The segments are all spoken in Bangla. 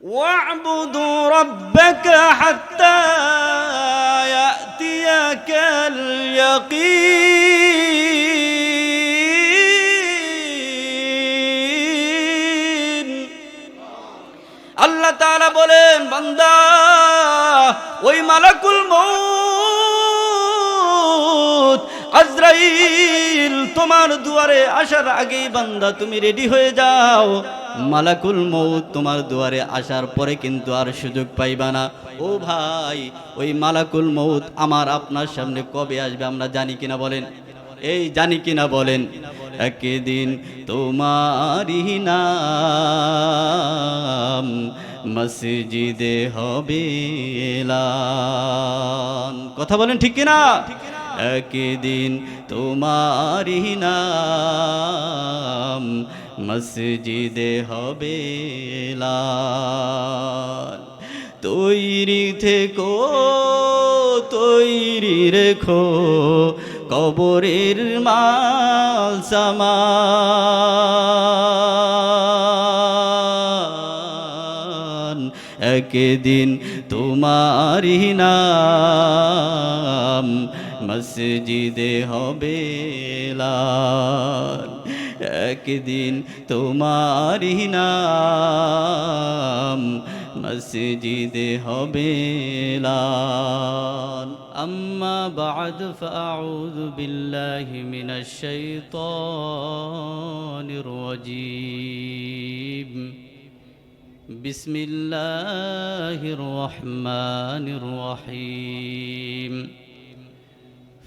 واعبدوا ربك حتى يأتيك اليقين আল্লাহ তাআলা বলেন বান্দা ওই মালাকুল মউত আজরাইল, তোমার দুয়ারে আসার আগেই বান্দা, তুমি রেডি হয়ে যাও। মালাকুল মউত, তোমার দুয়ারে আসার পরে কিন্তু আর সুযোগ পাইবা না। ও ভাই, ওই মালাকুল মউত আমার আপনার সামনে কবে আসবে আমরা জানি কিনা বলেন? এই জানি কিনা বলেন? একদিন তোমারই নাম মসজিদে হবে। কথা বলেন ঠিক কিনা? একদিন তোমারই নাম মসজিদে হবে। তৈরি থেকো, তৈরি রেখো, কবরের মাল সামান একদিন তোমারই নাম মসজিদে হবে লাল একদিন তোমারই নাম মসজিদে হবে লাল أما بعد فأعوذ بالله من الشيطان الرجيم بسم الله الرحمن الرحيم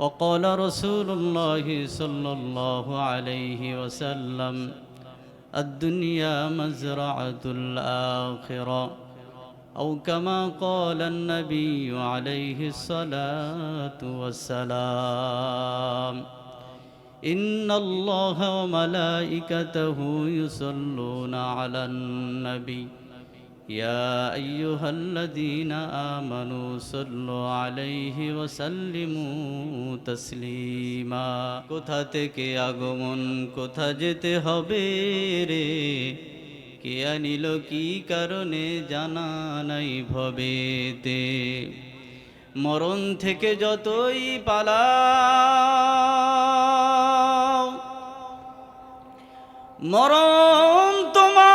وقال رسول الله صلى الله عليه وسلم الدنيا مزرعة الآخرة أو كما قال النبي عليه الصلاة والسلام إن الله وملائكته يصلون على النبي يا أيها الذين آمنوا صلوا عليه وسلموا تسليما কোথা থেকে আগমন কোথা যেতে হবে রে কে আনিল কি কারণে জানা নাই ভবেতে মরণ থেকে যতই পালাও মরণ তোমায়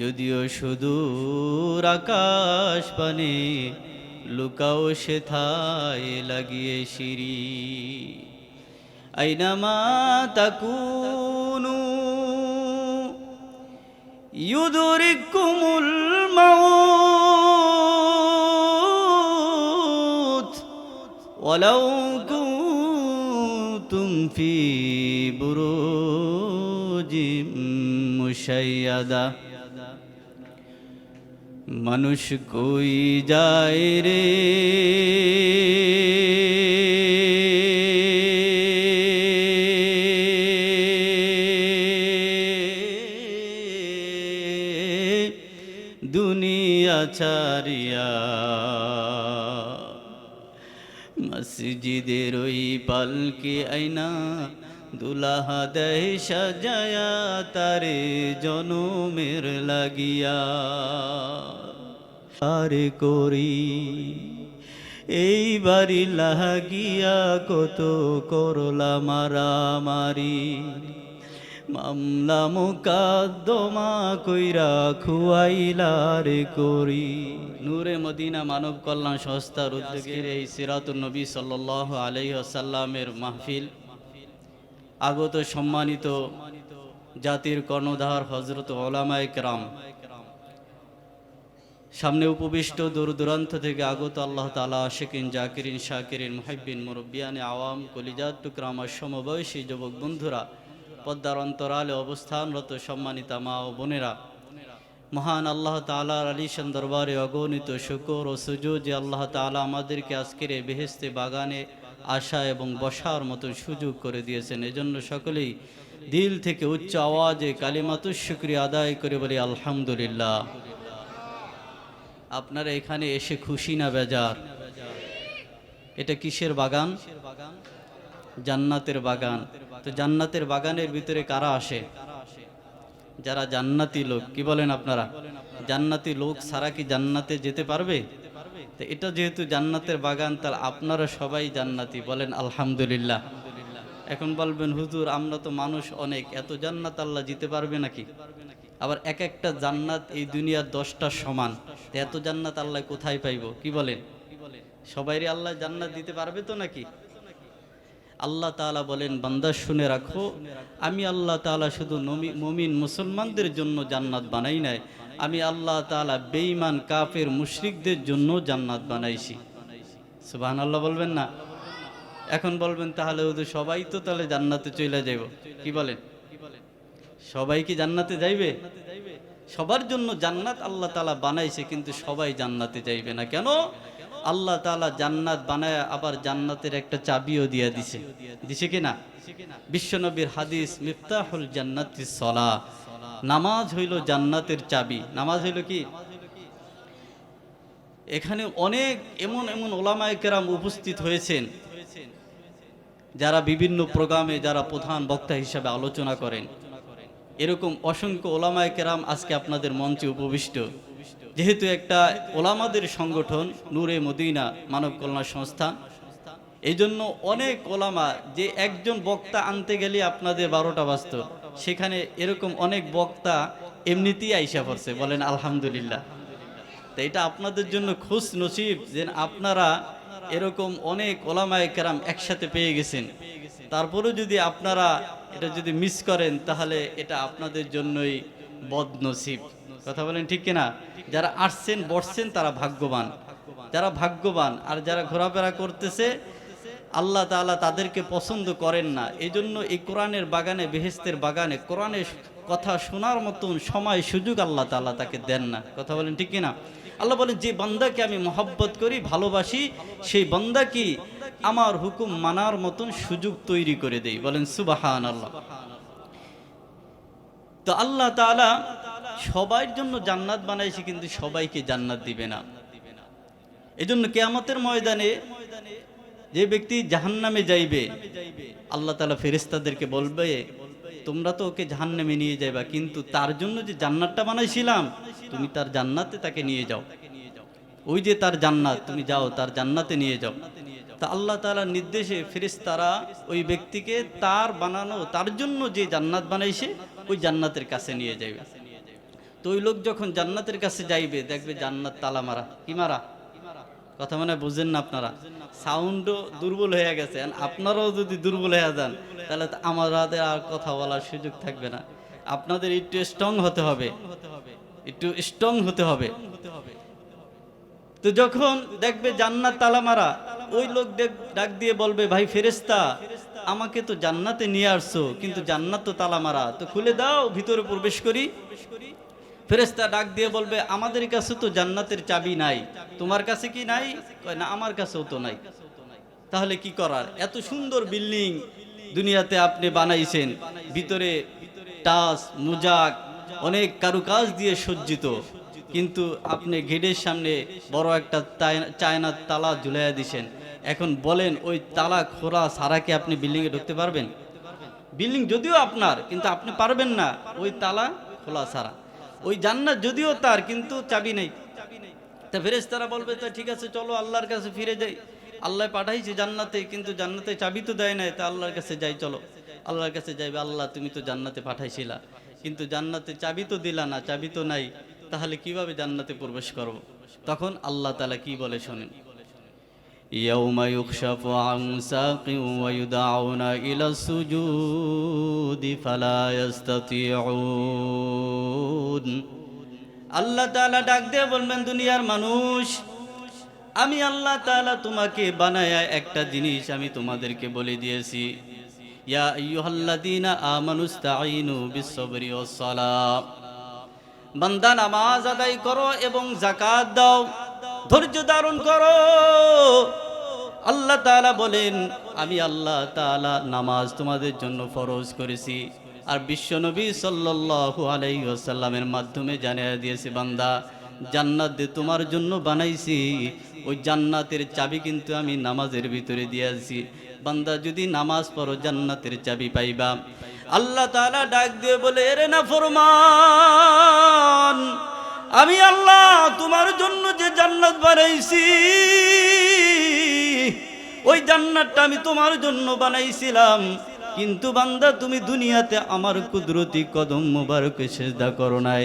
যদিও সুদূর আকাশ পানে, লুকাও সে থায় লাগিয়ে সিঁড়ি। আইনামা তাকুনু ইউদরি কুমুল ওয়ালাউ তুম ফি বুরুজিম মুশাইয়াদা। মানুষ কই যায় রে? দুনিয়া ছাড়িয়া মসজিদের ওই পালকে আইনা দুলাহা দেয় সাজায়া, তারে জনমের লাগিয়া। আরে করি। এই বাড়ি কত করলা মারামারি। মামলা মোকাদ্দমা কইরা খুয়াইলারে করি। নূরে মদিনা মানব কল্যাণ সংস্থার উদ্যোগের এই সিরাতুল নবী সাল্লাহ আলাইসাল্লামের মাহফিল আগত সম্মানিত জাতির কর্ণধার হজরত ওলামায় কেরাম সামনে উপবিষ্ট দূর দূরান্ত থেকে আগত আল্লাহ তালা আশেকিন, জাকিরিন, শাকিরিন, মুহাব্বিন, মুরব্বিয়ানে, আওয়াম কলিজাত টুকরা, আমার সমবয়সী যুবক বন্ধুরা, পদ্মার অন্তরালে অবস্থানরত সম্মানিতা মা ও বোনেরা, মহান আল্লাহ তালার আলিশান দরবারে অগণিত শুকর ও সুজু যে আল্লাহ তালা আমাদেরকে আজকের বেহেস্তে বাগানে আসা এবং বসার মতো সুযোগ করে দিয়েছেন। এজন্য সকলেই দিল থেকে উচ্চ আওয়াজে কালিমাতুর শুক্রিয়া আদায় করে বলি, আলহামদুলিল্লাহ। আপনারা এখানে এসে খুশি না বেজার? এটা কিসের বাগান? জান্নাতের বাগান। তো জান্নাতের বাগানের ভিতরে কারা আসে? যারা জান্নাতি লোক, কি বলেন আপনারা? জান্নাতি লোক ছাড়া কি জান্নাতে যেতে পারবে? তো এটা যেহেতু জান্নাতের বাগান, তাহলে আপনারা সবাই জান্নাতি, বলেন আলহামদুলিল্লাহ। এখন বলবেন, হুজুর, আমরা তো মানুষ অনেক, এত জান্নাত আল্লাহ জিতে পারবে নাকি? আবার এক একটা জান্নাত এই দুনিয়ার দশটা সমান। এত জান্নাত আল্লাহ কোথায় পাইব? কি বলেন? সবাইরে আল্লাহ জান্নাত দিতে পারবে তো নাকি? আল্লাহ তাআলা বলেন, বান্দা শুনে রাখো, আমি আল্লাহ তাআলা শুধু মুমিন মুসলমানদের জন্য জান্নাত বানাই নাই। আমি আল্লাহ তাআলা বেঈমান, কাফের, মুশরিকদের জন্য জান্নাত বানাইছি। সুবাহ সুবহানাল্লাহ বলবেন না? এখন বলবেন, তাহলে ওদের সবাই তো তাহলে জান্নাতে চলে যাইব। কি বলেন? সবাই কি জান্নাতে যাইবে? সবার জন্য জান্নাত আল্লাহ তালা বানাইছে, কিন্তু সবাই জান্নাতে যাইবে না। কেন? আল্লাহ তালা জান্নাত বানায়, আবার জান্নাতের একটা চাবিও দিয়ে দিছে। দিছে কিনা বিশ্বনবীর হাদিস, মিফতাহুল জান্নাতি সলা। নামাজ হইল জান্নাতের চাবি। নামাজ হইল কি? এখানে অনেক এমন এমন ওলামায়ে কেরাম উপস্থিত হয়েছেন, যারা বিভিন্ন প্রোগ্রামে যারা প্রধান বক্তা হিসাবে আলোচনা করেন। এরকম অসংখ্য ওলামায় কেরাম আজকে আপনাদের মঞ্চে উপবিষ্ট। যেহেতু একটা ওলামাদের সংগঠন, নূরে মদিনা মানব কল্যাণ সংস্থান এই জন্য অনেক ওলামা যে একজন বক্তা আনতে গেলে আপনাদের বারোটা বাজত, সেখানে এরকম অনেক বক্তা এমনিতেই আইসা পড়ছে, বলেন আলহামদুলিল্লাহ। তো এটা আপনাদের জন্য খুশ নসিব যে আপনারা এরকম অনেক ওলামায় কেরাম একসাথে পেয়ে গেছেন। তারপরেও যদি আপনারা এটা যদি মিস করেন, তাহলে এটা আপনাদের জন্যই বদনসিব। কথা বলেন ঠিক কিনা? যারা আসছেন, বসছেন, তারা ভাগ্যবান। যারা ভাগ্যবান আর যারা ঘোরাফেরা করতেছে, আল্লাহ তাআলা তাদেরকে পছন্দ করেন না। এই জন্য এই কোরআনের বাগানে বেহেস্তের বাগানে, কোরআনের কথা শোনার মতন সময়, সুযোগ আল্লাহ তাআলা তাকে দেন না। কথা বলেন ঠিক কিনা? আল্লাহ বলেন, যে বান্দাকে আমি মহব্বত করি, ভালোবাসি, সেই বান্দা কি আমার হুকুম মানার মতন সুযোগ তৈরি করে দেই। বলেন সুবাহান আল্লাহ তো আল্লাহ তাআলা সবার জন্য জান্নাত বানাইছে, কিন্তু সবাইকে জান্নাত দিবে না। এজন্য কেয়ামতের ময়দানে যে ব্যক্তি জাহান্নামে যাইবে, আল্লাহ তাআলা ফেরেশতাদেরকে বলবে, তোমরা তো ওকে জাহান্নামে নিয়ে যাইবা, কিন্তু তার জন্য যে জান্নাতটা বানাইছিলাম, তুমি তার জান্নাতে তাকে নিয়ে যাও। ওই যে তার জান্নাত, তুমি যাও, তার জান্নাতে নিয়ে যাও। তা আল্লাহ তাআলার নির্দেশে ফেরেশতারা ওই ব্যক্তিকে তার বানানো, তার জন্য যে জান্নাত বানাইছে, ওই জান্নাতের কাছে নিয়ে যাইবে। তো ওই লোক যখন জান্নাতের কাছে যাইবে, দেখবে জান্নাত তালা মারা। কি মারা? কথা মানে বুঝেন না আপনারা? সাউন্ডও দুর্বল হয়ে গেছে। আপনারাও যদি দুর্বল হয়ে যান, তাহলে তো আমাদের আর কথা বলার সুযোগ থাকবে না। আপনাদের একটু স্ট্রং হতে হবে। একটু স্ট্রং হতে হবে। তো যখন দেখবে জান্নাত তালা মারা ওই লোক ডাক দিয়ে বলবে, ভাই ফেরেস্তা আমাকে তো জান্নাতে নিয়ে আসছো, কিন্তু জান্নাত তো তালা মারা। তো খুলে দাও, ভিতরে প্রবেশ করি। ফেরেস্তা ডাক দিয়ে বলবে, আমাদের কাছে তো জান্নাতের চাবি নাই। তোমার কাছে কি নাই? না, আমার কাছেও তো নাই। তাহলে কি করার? এত সুন্দর বিল্ডিং দুনিয়াতে আপনি বানাইছেন। ভিতরে টাস, মুজাক, অনেক কারুকাজ দিয়ে সজ্জিত। কিন্তু আপনি গেটের সামনে বড় একটা চায়নার তালা ঝুলাইয়া দিছেন। এখন বলেন, ওই তালা খোলা সারা কি আপনি বিল্ডিংয়ে ঢুকতে পারবেন? বিল্ডিং যদিও আপনার, কিন্তু আপনি পারবেন না, ওই তালা খোলা সারা ওই জান্নাত যদিও তার, কিন্তু চাবি নেই। তা ফেরেস তারা বলবে, তা ঠিক আছে, চলো আল্লাহর কাছে ফিরে যাই। আল্লাহ পাঠাইছে জান্নাতে, কিন্তু জান্নাতে চাবি তো দেয় নাই, তা আল্লাহর কাছে যাই, চলো। আল্লাহর কাছে যাইবে, আল্লাহ, তুমি তো জান্নাতে পাঠাইছিলা। কিন্তু জান্নাতে চাবি তো দিলা না, চাবি তো নাই, তাহলে কীভাবে জান্নাতে প্রবেশ করব। তখন আল্লাহ তালা কি বলে শোনেন يوم يكشف عن ساق ويدعون إلى السجود فلا يستطيعون আল্লাহ তাআলা ডাক দিয়ে বলবেন দুনিয়ার মানুষ আমি আল্লাহ তাআলা তোমাকে বানায়া একটা জিনিস আমি তোমাদেরকে বলে দিয়েছি ইয়া আইয়ুহাল্লাযীনা আমানুস্তাঈনু বিস-সাবরি ওয়াস-সালাহ বান্দা নামাজ আদায় করো এবং জাকাত দাও ধৈর্য ধারণ করো। আল্লাহ তাআলা বলেন, আমি আল্লাহ তাআলা নামাজ তোমাদের জন্য ফরজ করেছি। আর বিশ্বনবী সাল্লাল্লাহু আলাইহি ওয়াসাল্লামের মাধ্যমে জানিয়ে দিয়েছে, বান্দা, জান্নাত তোমার জন্য বানাইছি, ওই জান্নাতের চাবি কিন্তু আমি নামাজের ভিতরে দিয়েছি বান্দা, যদি নামাজ পড়ো, জান্নাতের চাবি পাইবা। আল্লাহ তাআলা ডাক দিয়ে বলে, এরে না ফরমান আমি আল্লাহ তোমার জন্য যে জান্নাত বানাইছি, ওই জান্নাতটা আমি তোমার জন্য বানাইছিলাম। কিন্তু বান্দা, তুমি দুনিয়াতে আমার কুদরতি কদম মুবারকে সেজদা করো নাই।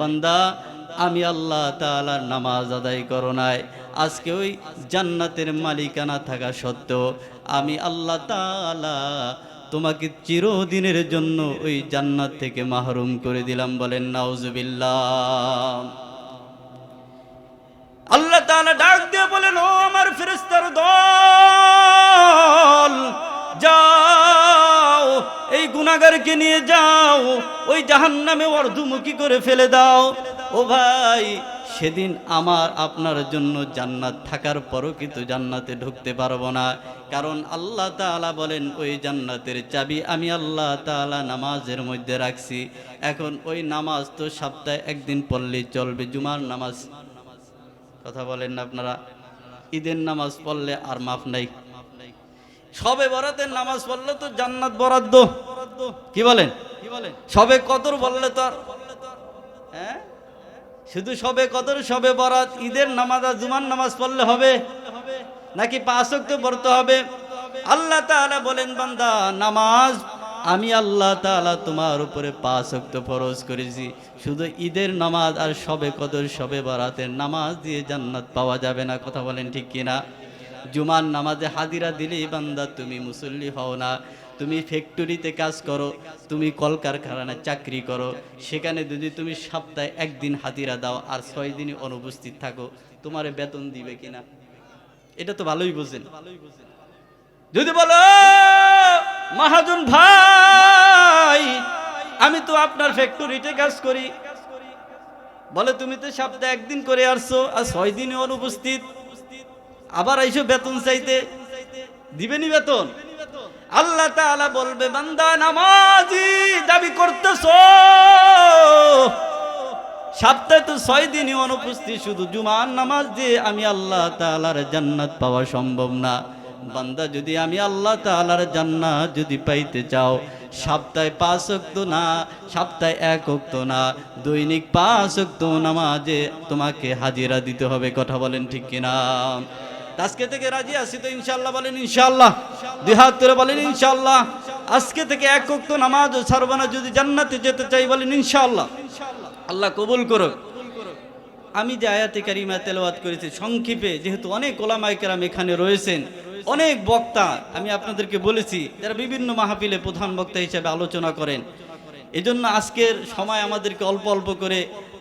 বান্দা, আমি আল্লাহ তাআলার নামাজ আদায় করো নাই। আজকে ওই জান্নাতের মালিকানা থাকা সত্ত্বেও আমি আল্লাহ তাআলা তোমাকে চিরদিনের জন্য ওই জান্নাত থেকে মাহরুম করে দিলাম বলেন, নাউজুবিল্লাহ। আল্লাহ তাআলা ডাক দিয়ে বলেন, ও আমার ফেরেশতার দল, যাও, এই গুনাহগারকে নিয়ে যাও, ওই জাহান্নামে অর্ধমুখী করে ফেলে দাও। ও ভাই সেদিন আমার আপনার জন্য জান্নাত থাকার পরও কিন্তু জান্নাতে ঢুকতে পারব না। কারণ আল্লাহ তাআলা বলেন, ওই জান্নাতের চাবি আমি আল্লাহ তাআলা নামাজের মধ্যে রাখছি। এখন ওই নামাজ তো সপ্তাহে একদিন পড়লেই চলবে। জুমার নামাজ কথা বলেন না আপনারা? ঈদের নামাজ পড়লে আর মাফ নাই। সবে বরাতের নামাজ পড়লে তো জান্নাত বরাদ্দ। কি বলেন? কি বলেন সবে কদর বললে তো আর হ্যাঁ? শুধু সবে কদর, সবে বরাত, ঈদের নামাজ আর জুমার নামাজ পড়লে হবে। নাকি পাঁচ তো পড়তে হবে? আল্লাহ তাআলা বলেন, বান্দা, নামাজ আমি আল্লাহ তাআলা তোমার উপরে পাঁচ ওয়াক্ত ফরজ করেছি। শুধু ঈদের নামাজ আর সবে কদর, সবে বরাতের নামাজ দিয়ে জান্নাত পাওয়া যাবে না, কথা বলেন ঠিক কিনা? জুমার নামাজে হাজিরা দিলেই বান্দা তুমি মুসল্লি হও না। তুমি ফ্যাক্টরিতে কাজ করো, তুমি কলকারখানায় চাকরি করো, সেখানে যদি তুমি সপ্তাহে একদিন হাতিরা দাও আর ছয় দিনই অনুপস্থিত থাকো, তোমার বেতন দিবে কিনা? এটা তো ভালোই বোঝেন। যদি বলো, মহাজন ভাই, আমি তো আপনার ফ্যাক্টরিতে কাজ করি। বলে, তুমি তো সপ্তাহে একদিন করে আসছো আর ছয় দিনে অনুপস্থিত। আবার আইসো বেতন চাইতে। দিবেনি বেতন। আল্লাহ তাআলা বলবে, বান্দা, নামাজি দাবি করতেছ। সপ্তাহে তো ছয় দিনই অনুপস্থিত, শুধু জুমার নামাজ দিয়ে আমি আল্লাহ তাআলার জান্নাত পাওয়া সম্ভব না। বান্দা, যদি আমি আল্লাহ তাআলার জান্নাত যদি পাইতে চাও, সপ্তাহে পাঁচ অক্ত না, সপ্তাহে এক অক্ত না, দৈনিক পাঁচ অক্ত নামাজে তোমাকে হাজিরা দিতে হবে, কথা বলেন ঠিক কিনা? আজকে থেকে রাজি আছি তো ইনশাল্লাহ বলেন ইনশাল্লাহ দুই হাত ধরে বলেন ইনশাল্লাহ আজকে থেকে এক অক্ত নামাজ ছাড়বো না, যদি জান্নাতে যেতে চাই বলেন ইনশাল্লাহ আল্লাহ কবুল করুক। আমি যে আয়াতে কারিমা তেলাওয়াত করেছি, সংক্ষেপে, যেহেতু অনেক ওলামাইকেরাম এখানে রয়েছেন, অনেক বক্তা, আমি আপনাদেরকে বলেছি, যারা বিভিন্ন মাহফিলে প্রধান বক্তা হিসেবে আলোচনা করেন। এজন্য আজকের সময় আমাদেরকে অল্প অল্প করে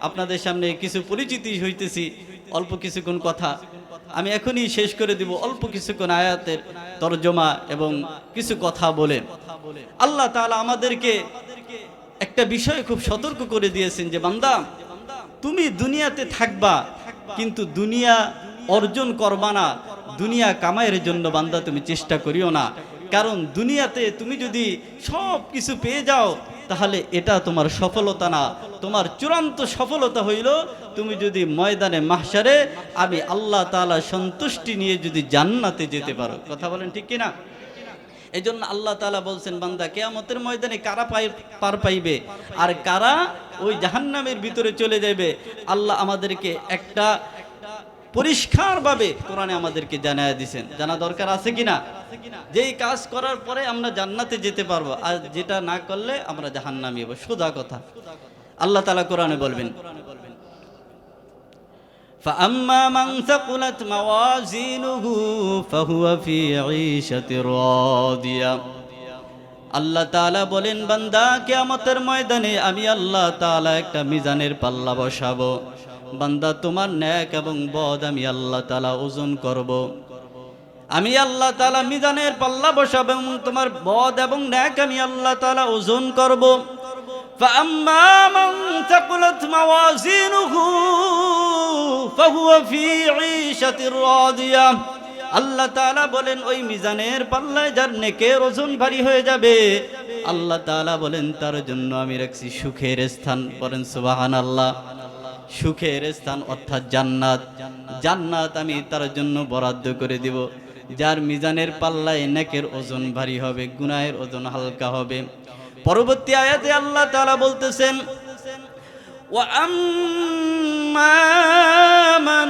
আপনাদের সামনে কিছু পরিচিতি হইতেছি। অল্প কিছুক্ষণ কথা। আমি এখনই শেষ করে দিব অল্প কিছুক্ষণ আয়াতের তর্জমা এবং কিছু কথা বলে। আল্লাহ তাআলা আমাদেরকে একটা বিষয় খুব সতর্ক করে দিয়েছেন যে, বান্দা, তুমি দুনিয়াতে থাকবা, কিন্তু দুনিয়া অর্জন করবা না। দুনিয়া কামাইয়ের জন্য বান্দা তুমি চেষ্টা করিও না। কারণ দুনিয়াতে তুমি যদি সব কিছু পেয়ে যাও, তাহলে এটা তোমার সফলতা না। তোমার চূড়ান্ত সফলতা হইল তুমি যদি ময়দানে মাহসারে আমি আল্লাহ তাআলা সন্তুষ্টি নিয়ে যদি জান্নাতে যেতে পারো। কথা বলেন ঠিক কিনা? এই জন্য আল্লাহ তালা বলছেন, বান্দা, কেয়ামতের ময়দানে কারা পাই পার পাইবে? আর কারা ওই জাহান্নামের ভিতরে চলে যাবে আল্লাহ আমাদেরকে একটা পরিষ্কারভাবে কোরআনে আমাদেরকে জানায় দিছেন। জানা দরকার আছে কিনা? যেই কাজ করার পরে আমরা জান্নাতে যেতে পারব, আর যেটা না করলে আমরা জাহান্নামে যাব। সোজা কথা। আল্লাহ তাআলা কোরআনে বলবেন فأما من ثقلت موازينه فهو في عيشة راضية আল্লাহ তাআলা বলেন বান্দা কিয়ামতের ময়দানে আমি আল্লাহ তাআলা একটা মিজানের পাল্লা বসাবো বান্দা তোমার ন্যাক এবং বদ আমি আল্লাহ তাআলা ওজন করব। আমি আল্লাহ তাআলা মিজানের পাল্লা বসাবো এবং তোমার বদ এবং ন্যাক আমি আল্লাহ তাআলা ওজন করব فأما من ثقلت موازينه فهو في عيشة راضية আল্লাহ তাআলা বলেন ওই মিজানের পাল্লায় যার নেকের ওজন ভারী হয়ে যাবে আল্লাহ তাআলা বলেন তার জন্য আমি রাখছি সুখের স্থান বলেন সুবাহান আল্লাহ সুখের স্থান অর্থাৎ জান্নাত জান্নাত আমি তার জন্য বরাদ্দ করে দিব যার মিজানের পাল্লায় নেকের ওজন ভারী হবে গুনাহের ওজন হালকা হবে পরবর্তী আয়াতে আল্লাহ তাআলা বলতেছেন وأما من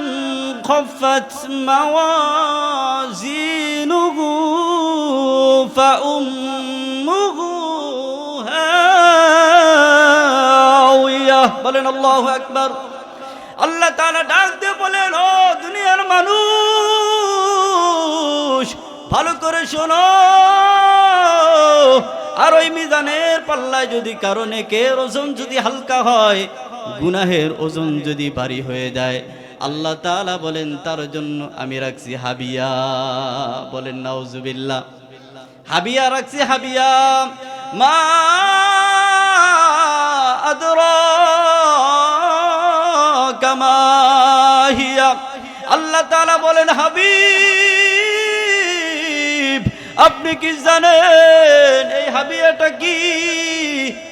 خفت موازينه فأمه هاوية বলেন আল্লাহু আকবার আল্লাহ তাআলা ডাক দিয়ে বলেন ও দুনিয়ার মানুষ ভালো করে শোনো আর ওই মিজানের পাল্লায় যদি কারণে কে ওজন যদি হালকা হয়, গুনাহের ওজন যদি ভারী হয়ে যায়, আল্লাহ তাআলা বলেন, তার জন্য আমি রাখছি হাবিয়া। বলেন, নাউজুবিল্লাহ। হাবিয়া, রাখছি হাবিয়া। মা আদরাকা মা হিয়া। আল্লাহ তাআলা বলেন, হাবিব আপনি কি জানেন? এই হাবিয়াটা কি?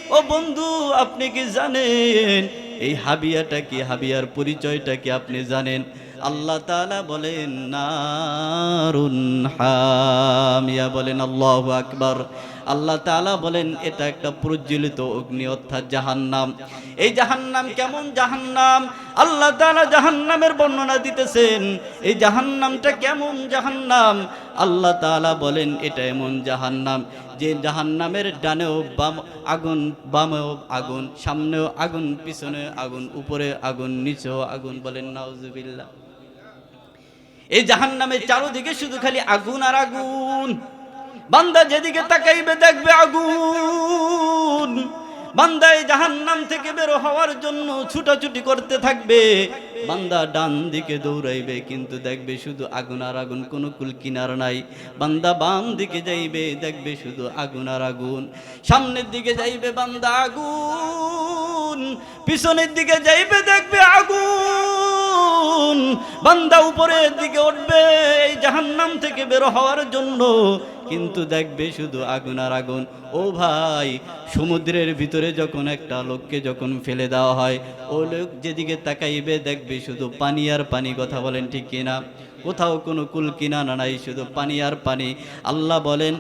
ও বন্ধু, আপনি কি জানেন? এই হাবিয়াটা কি? হাবিয়ার পরিচয়টা কি আপনি জানেন? আল্লাহ তালা বলেন, নারুন হামিয়া। বলেন, আল্লাহ আকবার। আল্লাহ তাআলা বলেন, এটা একটা প্রজ্বলিত অগ্নি অর্থাৎ জাহান্নাম। এই জাহান্নাম কেমন জাহান্নাম? আল্লাহ তাআলা জাহান্নামের বর্ণনা দিতেছেন, এই জাহান্নামটা কেমন জাহান্নাম? আল্লাহ তাআলা বলেন, এটা এমন জাহান্নাম যে জাহান্নামের ডানেও বাম আগুন, বামেও আগুন, সামনেও আগুন পিছনে আগুন, উপরে আগুন, নিচেও আগুন বলেন, নাউজুবিল্লাহ। এই জাহান্নামের চারোদিকে শুধু খালি আগুন আর আগুন। বান্দা যেদিকে তাকাইবে দেখবে আগুন। বান্দা এই জাহান্নাম থেকে বের হওয়ার জন্য ছুটাছুটি করতে থাকবে। বান্দা ডান দিকে দৌড়াইবে, কিন্তু দেখবে শুধু আগুন আর আগুন, কোনো কুল কিনার নাই। বান্দা বাম দিকে যাইবে, দেখবে শুধু আগুন আর আগুন। সামনের দিকে যাইবে বান্দা আগুন, পিছনের দিকে যাইবে দেখবে আগুন। বান্দা উপরের দিকে উঠবে, এই জাহান্নাম থেকে বের হওয়ার জন্য। কিন্তু দেখবে শুধু আগুন আর আগুন। ও ভাই, সমুদ্রের ভিতরে যখন একটা লোককে যখন ফেলে দেওয়া হয়, ও লোক যেদিকে তাকাইবে দেখবে শুধু পানি আর পানি, কথা বলেন ঠিক কিনা? কোথাও কোনো কুল কিনানা নাই, শুধু পানি আর পানি। আল্লাহ বলেন,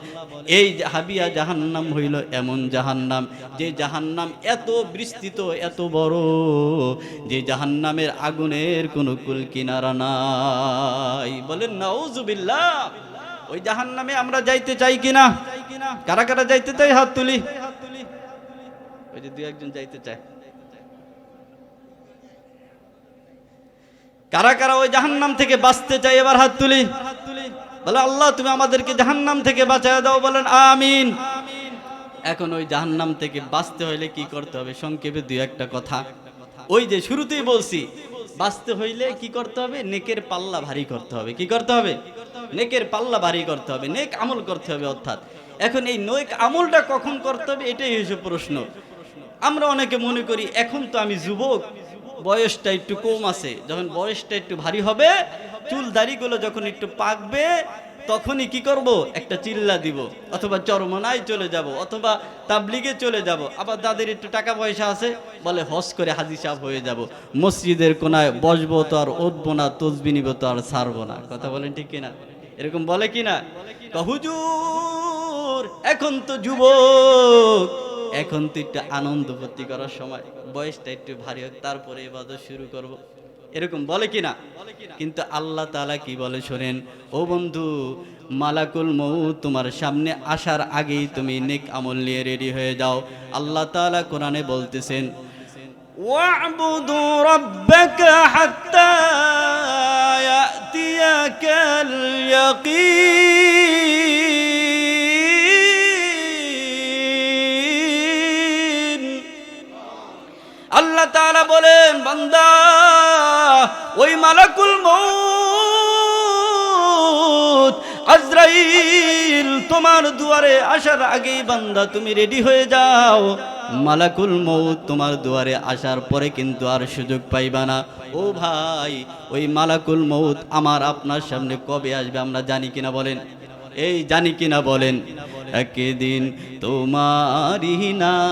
এই হাবিয়া জাহান্নাম হইল এমন জাহান্নাম, যে জাহান্নাম এত বিস্তৃত, এত বড়, যে জাহান্নামের আগুনের কোনো কুল কিনারা নাই। বলেন, নাউজুবিল্লাহ, ওই জাহান্নামে আমরা যাইতে চাই কিনা? কারা কারা যাইতে চাই হাত তুলি? হাত তুলি ওই যে দুই একজন যাইতে চায়। কারা কারা ওই জাহান্নাম থেকে বাঁচতে চাই এবার হাত তুলি। বলে, আল্লাহ, তুমি আমাদেরকে জাহান্নাম থেকে বাঁচায় দাও, বলেন, আমিন। এখন ওই জাহান্নাম থেকে বাঁচতে হইলে কি করতে হবে? সংক্ষেপে দুই একটা কথা। ওই যে শুরুতেই বলছি, বাঁচতে হইলে কি করতে হবে? নেকের পাল্লা ভারী করতে হবে। কি করতে হবে? নেকের পাল্লা ভারী করতে হবে, নেক আমল করতে হবে, অর্থাৎ। এখন এই নেক আমলটা কখন করতে হবে? এটাই হয়েছে প্রশ্ন। আমরা অনেকে মনে করি, এখন তো আমি যুবক বয়সটা একটু কম আছে। যখন বয়সটা একটু ভারী হবে, চুল দাড়িগুলো যখন একটু পাকবে, তখনই কি করব? একটা চিল্লা দিব, অথবা চরমনায় চলে যাব, অথবা তাবলিগে চলে যাব। আবার তাদের একটু টাকা পয়সা আছে, বলে হস করে হাজি সাহেব হয়ে যাব। মসজিদের কোনায় বসবো তো আর উঠবো না, তসবি নিব তো আর ছাড়বো না। কথা বলেন ঠিক কিনা? এরকম বলে কিনা? হুজুর, এখন তো যুবক এখন তো একটু আনন্দ ভর্তি করার সময় বয়সটা একটু ভারী হোক তারপরে এবাদত শুরু করব। এরকম বলে কিনা কিন্তু আল্লাহ তাআলা কি বলে শোনেন ও বন্ধু মালাকুল মৌ তোমার সামনে আসার আগেই তুমি নেক আমল নিয়ে রেডি হয়ে যাও আল্লাহ তাআলা কোরআনে বলতেছেন واعبدوا ربك حتى يأتيك اليقين ওই মালাকুল মৌত আজরাইল, তোমার দুয়ারে আসার আগেই বান্দা, তুমি রেডি হয়ে যাও। মালাকুল মৌত তোমার দুয়ারে আসার পরে কিন্তু আর সুযোগ পাইবা না। ও ভাই, ওই মালাকুল মৌত আমার আপনার সামনে কবে আসবে আমরা জানি কিনা বলেন? এই জানি কিনা বলেন? একদিন তোমারই নাম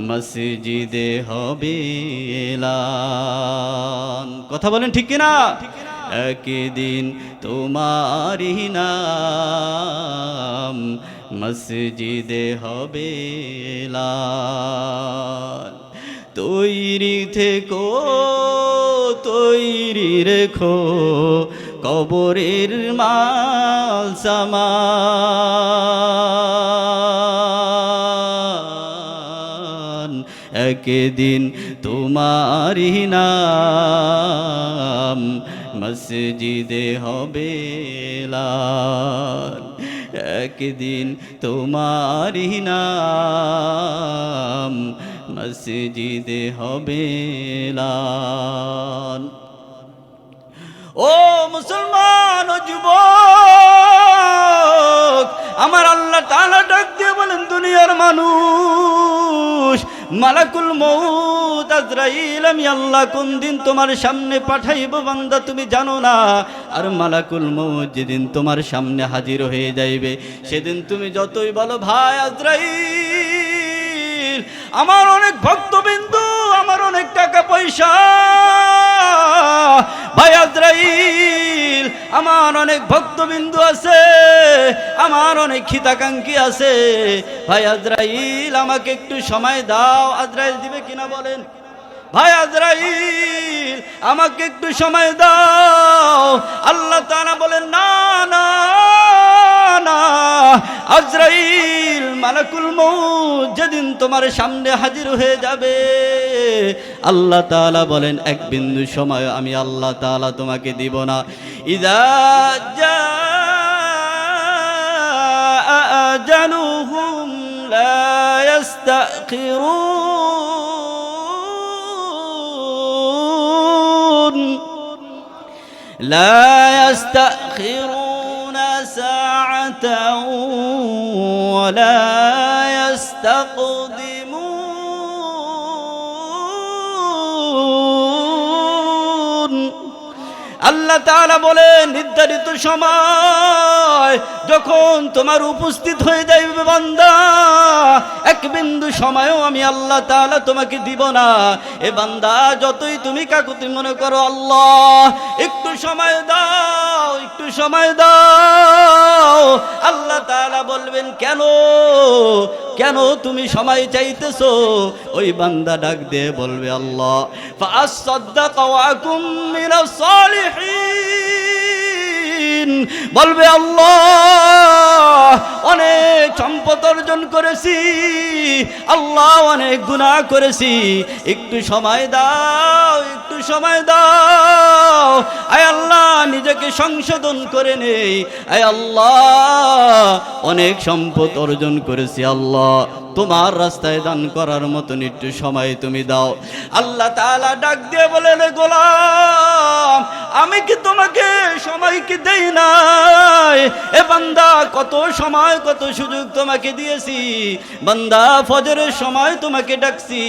মসজিদে হবে। কথা বলেন ঠিক কিনা একদিন তোমারই নাম মসজিদে হবে এলান। তৈরি থেকো, তৈরি রেখো, কবরের মাল সামান একদিন তোমারই নাম মসজিদে হবে একদিন তোমারই নাম মসজিদে হবে ও মুসলমান ও যুবক, আমার আল্লাহ তাআলা ডাক দিয়ে বলেন, দুনিয়ার মানুষ মালাকুল মৌত আজরাইল, আমি আল্লাহ কোন দিন তোমার সামনে পাঠাইব বান্দা, তুমি জানো না। আর মালাকুল মৌত যেদিন তোমার সামনে হাজির হয়ে যাইবে, সেদিন তুমি যতই বলো, ভাই আজরাইল, আমার অনেক ভক্তবিন্দু আমার অনেক টাকা পয়সা। ভাই আজরাইল, আমার অনেক ভক্তবিন্দু আছে, আমার অনেক খিতাকাঙ্ক্ষী আছে। ভাই আজরাইল, আমাকে একটু সময় দাও। আজরাইল দিবে কিনা বলেন? ভাই আজরাইল, আমাকে একটু সময় দাও। আল্লাহ তারা বলেন, না না না। আজরাইল, মালাকুল মৌত যেদিন তোমার সামনে হাজির হয়ে যাবে। আল্লাহ তালা বলেন, এক বিন্দু সময় আমি আল্লাহ তালা তোমাকে দিব না। ইদা যা জানুহুম লা ইস্তাখিরুন لا يستأخرون ساعة ولا يستقدمون আল্লাহ তাআলা বলেন, নির্ধারিত সময় যখন তোমার উপস্থিত হয়ে যাইবে বান্দা, এক বিন্দু সময়ও আমি আল্লাহ তাআলা তোমাকে দিব না। এ বান্দা, যতই তুমি কাকুতি মনে করো, আল্লাহ, একটু সময় দাও। একটু সময় দাও। আল্লাহ তাআলা বলবেন, কেন? কেন তুমি সময় চাইতেছো? ওই বান্দা ডাক দিয়ে বলবে, আল্লাহ ফাসাদ্দাকা ওয়া সালিহিন বলবে আল্লাহ, অনেক সম্পদ অর্জন করেছি। আল্লাহ অনেক গুনাহ করেছি। একটু সময় দাও, একটু সময় দাও। আয় আল্লাহ, নিজেকে সংশোধন করে নেই। আয় আল্লাহ, অনেক সম্পদ অর্জন করেছি আল্লাহ। তোমার রাস্তায় দান করার মতন একটু সময় তুমি দাও। আল্লাহ তাআলা ডাক দিয়ে বলে গোলাম, আমি কি তোমাকে সময় কি দেই নাই। এ বান্দা, কত সময়, কত সুযোগ তোমাকে দিয়েছি। বান্দা, ফজরের সময় তোমাকে ডাকছি।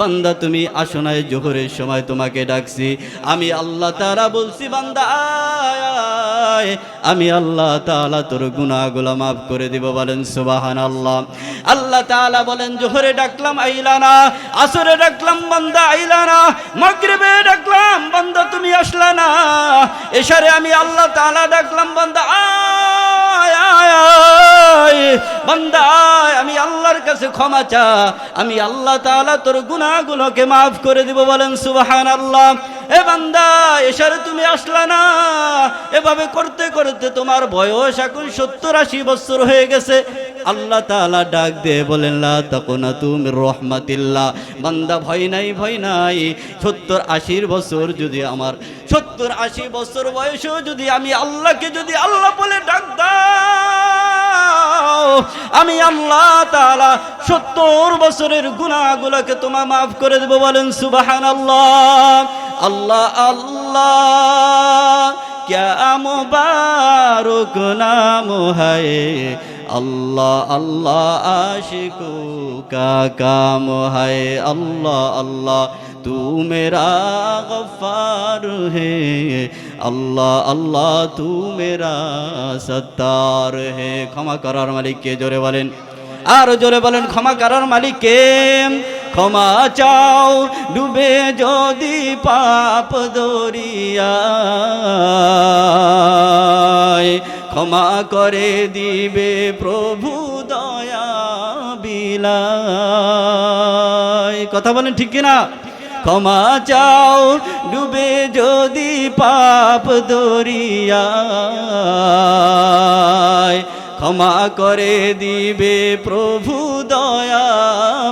বান্দা, তুমি আসো নাই, জোহরের সময় তোমাকে ডাকছি। আমি আল্লাহ তাআলা বলছি, বান্দা। আমি আল্লাহ তাআলা তোর গুনাহগুলো মাফ করে দিব, বলেন সুবাহান আল্লাহ আল্লাহ তাআলা বলেন, জোহরে ডাকলাম আইলানা আসরে ডাকলাম, বান্দা আইলানা মাগরিবে ডাকলাম, বান্দা, তুমি আসলা না। এশারে আমি আল্লাহ তাআলা ডাকলাম, বান্দা, আয় আয় আয়। আমি আল্লাহর কাছে ক্ষমা চা। আমি আল্লাহ তাআলা তোর গুনাহগুলোকে মাফ করে দিব। বলেন, সুবহানাল্লাহ। এ বান্দা এশারে তুমি আসলা না। এভাবে করতে করতে তোমার বয়স এখন সত্তর আশি বছর হয়ে গেছে। আল্লাহ তাআলা ডাক দিয়ে বলেন, লা তাকুনা তুমি রহমাতিল্লাহ। বান্দা, ভয় নাই ভয় নাই। সত্তর আশির বছর যদি আমার, সত্তর আশি বছর বয়সেও যদি আমি আল্লাহকে যদি আল্লাহ বলে ডাক দাও, আমি আল্লাহ তালা সত্তর বছরের গুনাহগুলোকে তোমার মাফ করে দেবো বলেন সুবাহান আল্লাহ আল্লাহ আল্লাহ क्या मुबारक नाम है अल्लाह अल्लाह आशिकों का काम है अल्लाह अल्लाह तू मेरा गफ्फार है अल्लाह अल्लाह तू मेरा सत्तार है क्षमा करार मालिक के जोरे বলেন আর জোরে বলেন, ক্ষমা করার মালিককে, ক্ষমা চাও, ডুবে যদি পাপ দরিয়ায় ক্ষমা করে দিবে প্রভু দয়া বিলায়। কথা বলেন ঠিক কিনা? ক্ষমা চাও, ডুবে যদি পাপ দরিয়ায় ক্ষমা করে দিবে প্রভু দয়া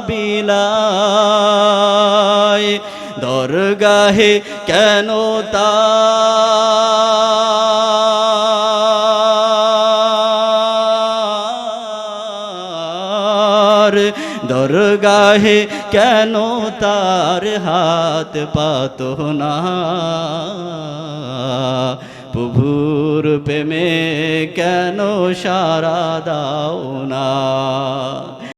বিলায়। দরগাহে কেন তার? দরগাহে কেন তার হাত পাত না প্রভুর প্রেমে কেন সারা দাও না?